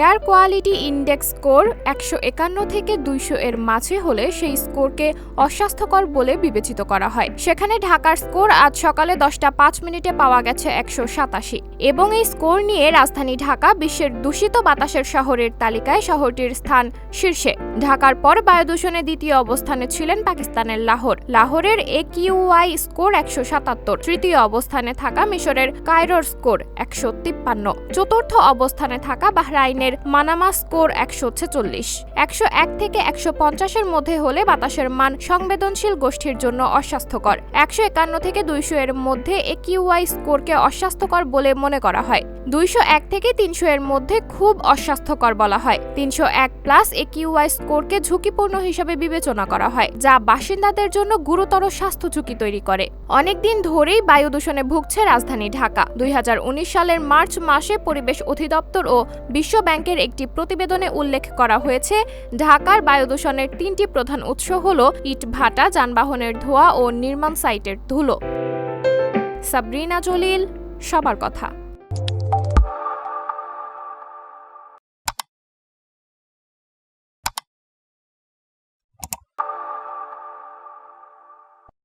Air quality index score একশো একান্ন থেকে দুইশো এর মাঝে হলে সেই স্কোরকে অস্বাস্থ্যকর বলে বিবেচিত করা হয়। সেখানে ঢাকার স্কোর আজ সকালে দশটা পাঁচ মিনিটে পাওয়া গেছে একশো সাতাশি। এবং এই স্কোর নিয়ে রাজধানী ঢাকা বিশ্বের দূষিত বাতাসের শহরের তালিকায় শহরটির স্থান শীর্ষে। ঢাকার পর বায়ু দূষণে দ্বিতীয় অবস্থানে ছিলেন পাকিস্তানের লাহোর। লাহোরের একিউআই স্কোর একশো সাতাত্তর, তৃতীয় অবস্থানে থাকা মিশরের কায়রোর স্কোর একশো তিপ্পান্ন। চতুর্থ অবস্থানে থাকা বাহরাইনের মানামা স্কোর একশো ছেচল্লিশ। একশো এক থেকে একশো পঞ্চাশের মধ্যে হলে বাতাসের মান সংবেদনশীল গোষ্ঠীর জন্য অস্বাস্থ্যকর। একশো একান্ন থেকে দুইশো এর মধ্যে একিউআই স্কোরকে অস্বাস্থ্যকর বলে মনে করা হয়। দুইশো এক থেকে তিনশো এর মধ্যে খুব অস্বাস্থ্যকর বলা হয়। তিনশো এক প্লাস একিউআই স্কোরকে ঝুঁকিপূর্ণ হিসেবে বিবেচনা করা হয়, যা বাসিন্দাদের জন্য গুরুতর স্বাস্থ্য ঝুঁকি তৈরি করে। অনেকদিন ধরেই বায়ু দূষণে ভুগছে রাজধানী ঢাকা। দুই হাজার উনিশ সালের মার্চ মাসে পরিবেশ অধিদপ্তর ও বিশ্ব ব্যাংকের একটি প্রতিবেদনে উল্লেখ করা হয়েছে, ঢাকার বায়ু দূষণের তিনটি প্রধান উৎস হল ইট ভাটা, যানবাহনের ধোয়া ও নির্মাণ সাইটের ধুলো। সাবরিনা জলিল, সবার কথা।